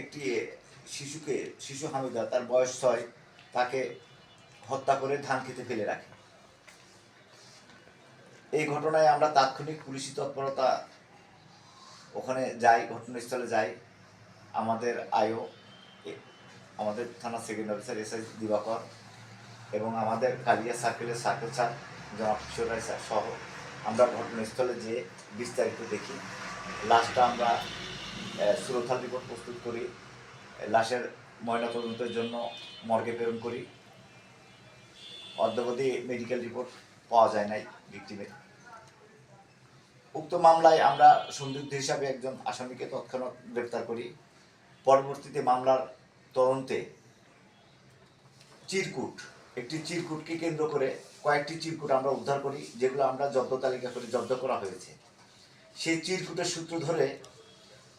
একটি শিশুকে, শিশু হামিদা, তার বয়স ছয়, তাকে হত্যা করে ধান খেতে ফেলে রাখে। এই ঘটনায় আমরা তাৎক্ষণিক পুলিশি তৎপরতা ওখানে যাই, ঘটনাস্থলে যাই। আমাদের আয়ো আমাদের থানা second officer S I Dibakar এবং আমাদের কালিয়া সার্কেলের সার্কেল স্যার জনাব কিশোর রায় স্যার সহ আমরা ঘটনাস্থলে যেয়ে বিস্তারিত দেখি। লাশটা আমরা সুরথাল রিপোর্ট প্রস্তুত করি। লাশের ময়নাতদন্তের জন্য মর্গে প্রেরণ করি। অদ্যাবধি মেডিকেল রিপোর্ট পাওয়া যায় নাই ভিক্টিমের উক্ত মামলায় আমরা সন্দিগ্ধ হিসাবে একজন আসামিকে তৎক্ষণাৎ গ্রেপ্তার করি। পরবর্তীতে মামলার তদন্তে চিরকুট, একটি চিরকুটকে কেন্দ্র করে কয়েকটি চিরকুট আমরা উদ্ধার করি, যেগুলো আমরা জব্দ তালিকা করে জব্দ করা হয়েছে। সেই চিরকুটের সূত্র ধরে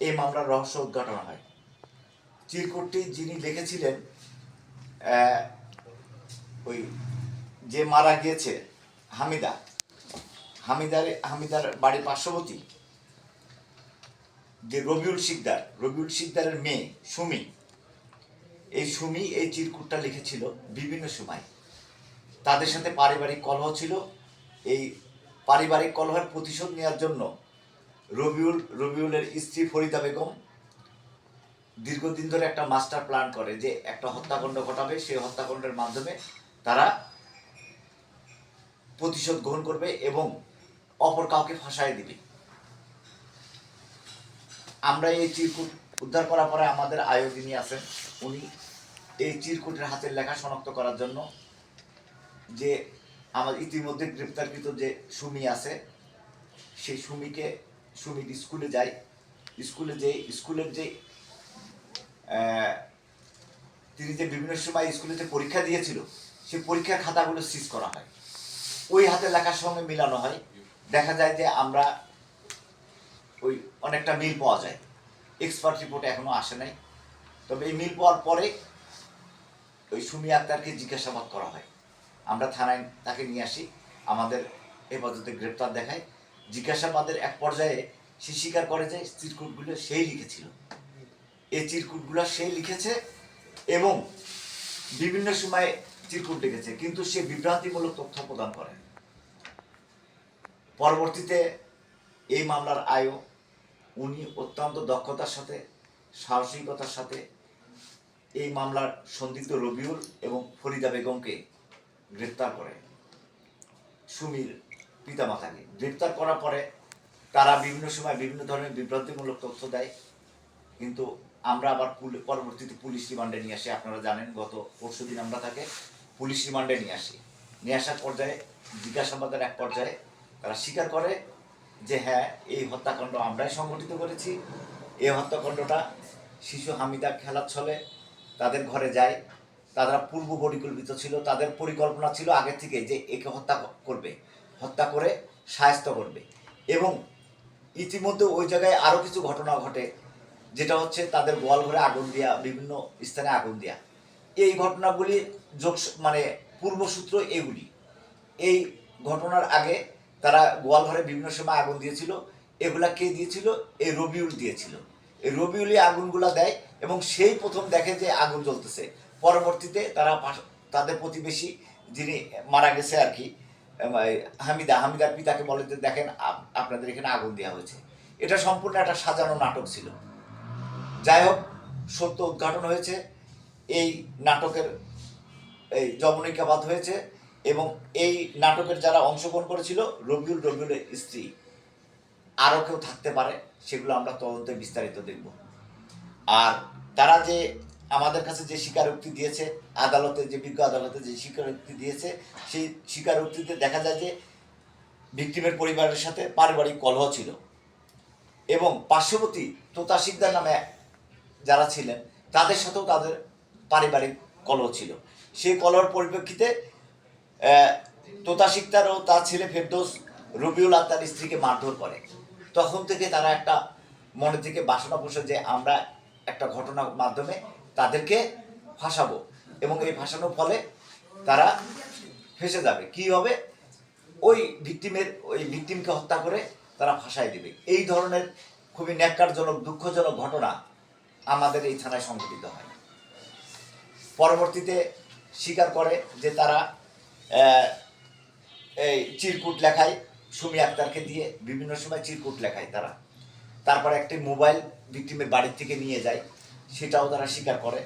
এই মামলার রহস্য উদ্ঘাটন হয়। চিরকুটটি যিনি লিখেছিলেন ওই যে মারা গিয়েছে, হামিদা, হামিদার হামিদার বাড়ি পার্শ্ববর্তী, যে রবিউল শিকদার, রবিউল শিকদারের মেয়ে, সুমি, এই সুমি এই চিরকুটটা লিখেছিল বিভিন্ন সময়। তাদের সাথে পারিবারিক কলহ ছিল। এই পারিবারিক কলহের প্রতিশোধ নেওয়ার জন্য রবিউল, রবিউলের স্ত্রী ফরিদা বেগম দীর্ঘদিন ধরে একটা মাস্টার প্ল্যান করে যে একটা হত্যাকাণ্ড ঘটাবে, সেই হত্যাকাণ্ডের মাধ্যমে তারা প্রতিশোধ গ্রহণ করবে এবং অপর কাউকে ফাঁসায় দিবে। আমরা এই চিরকুট উদ্ধার করার পরে আমাদের আয়োজিনী আছেন, উনি এই চিরকুটের হাতের লেখা শনাক্ত করার জন্য যে আমার ইতিমধ্যে গ্রেপ্তারকৃত যে সুমি আছে, সেই সুমিকে সুমির স্কুলে যায়। স্কুলে যে স্কুলের যে তিনি যে বিভিন্ন সময় স্কুলে যে পরীক্ষা দিয়েছিল, সেই পরীক্ষার খাতাগুলো সিজ করা হয়। ওই হাতে লেখার সঙ্গে মিলানো হয়। দেখা যায় যে আমরা ওই অনেকটা মিল পাওয়া যায়। এক্সপার্ট রিপোর্ট এখনও আসে নাই। তবে এই মিল পাওয়ার পরে ওই সুমি আক্তারকে জিজ্ঞাসাবাদ করা হয়। আমরা থানায় তাকে নিয়ে আসি। আমাদের হেফাজতে গ্রেপ্তার দেখায়। জিজ্ঞাসাবাদের এক পর্যায়ে সে স্বীকার করে যে চিরকুটগুলো সেই লিখেছিল। এই চিরকুটগুলো সেই লিখেছে এবং বিভিন্ন সময়ে চিরকুট লিখেছে, কিন্তু সে বিভ্রান্তিমূলক তথ্য প্রদান করে। পরবর্তীতে এই মামলার আয়ও উনি অত্যন্ত দক্ষতার সাথে, সাহসিকতার সাথে এই মামলার সন্দিগ্ধ রবিউল এবং ফরিদা বেগমকে গ্রেপ্তার করে। সুমির পিতামাতাকে গ্রেপ্তার করার পরে তারা বিভিন্ন সময় বিভিন্ন ধরনের বিভ্রান্তিমূলক তথ্য দেয়। কিন্তু আমরা আবার পরবর্তীতে পুলিশ রিমান্ডে নিয়ে আসি, আপনারা জানেন, গত পরশু দিন আমরা তাকে পুলিশ রিমান্ডে নিয়ে আসি। নিয়ে আসার পর্যায়ে জিজ্ঞাসাবাদের এক পর্যায়ে তারা স্বীকার করে যে হ্যাঁ এই হত্যাকাণ্ড আমরাই সংগঠিত করেছি। এই হত্যাকাণ্ডটা শিশু হামিদা খেলার ছলে তাদের ঘরে যায়। তারা পূর্ব পরিকল্পিত ছিল, তাদের পরিকল্পনা ছিল আগে থেকে যে একে হত্যা করবে। হত্যা করে সায়স্ত করবে। এবং ইতিমধ্যে ওই জায়গায় আরও কিছু ঘটনা ঘটে, যেটা হচ্ছে তাদের গোয়াল ঘরে আগুন দেওয়া বিভিন্ন স্থানে আগুন দেওয়া এই ঘটনাগুলি যোগ মানে পূর্বসূত্র এগুলি। এই ঘটনার আগে তারা গোয়াল ঘরে বিভিন্ন সময় আগুন দিয়েছিল, এগুলা কে দিয়েছিল? এই রবিউল দিয়েছিল। এই রবিউলই আগুনগুলা দেয় এবং সেই প্রথম দেখে যে আগুন জ্বলতেছে। পরবর্তীতে তারা তাদের প্রতিবেশী যিনি মারা গেছে আর কি হামিদা হামিদার পিতাকে বলে যে, দেখেন আপনাদের এখানে আগুন দেওয়া হয়েছে। এটা সম্পূর্ণ একটা সাজানো নাটক ছিল। যাই হোক, সত্য উদ্ঘাটন হয়েছে। এই নাটকের, এই যবনিকাবাদ হয়েছে এবং এই নাটকের যারা অংশগ্রহণ করেছিল, রবিউল রবিউলের স্ত্রী, আরও কেউ থাকতে পারে, সেগুলো আমরা তদন্তে বিস্তারিত দেখব। আর তারা যে আমাদের কাছে যে স্বীকারোক্তি দিয়েছে, আদালতে যে বিজ্ঞ আদালতে যে স্বীকারোক্তি দিয়েছে, সেই স্বীকারোক্তিতে দেখা যায় যে ভিক্টিমের পরিবারের সাথে পারিবারিক কলহ ছিল। এবং পার্শ্ববর্তী তোতা শিকদার নামে যারা ছিলেন, তাদের সাথেও তাদের পারিবারিক কলহ ছিল। সেই কলহর পরিপ্রেক্ষিতে তোতা শিকদার ও তার ছেলে ফেরদোস রবিউল আর তার স্ত্রীকে মারধর করে। তখন থেকে তারা একটা মনে থেকে বাসনা বসে যে আমরা একটা ঘটনার মাধ্যমে তাদেরকে ফাঁসাবো এবং এই ফাঁসানোর ফলে তারা ফেসে যাবে। কি হবে? ওই ভিকটিমের, ওই ভিকটিমকে হত্যা করে তারা ফাঁসাই দেবে। এই ধরনের খুবই ন্যাক্কারজনক, দুঃখজনক ঘটনা আমাদের এই থানায় সংঘটিত হয়। পরবর্তীতে স্বীকার করে যে তারা এই চিরকুট লেখায়, সুমি আক্তারকে দিয়ে বিভিন্ন সময় চিরকুট লেখায় তারা। তারপর একটি মোবাইল ভিক্টিমের বাড়ির থেকে নিয়ে যায়। সেটাও তারা স্বীকার করে।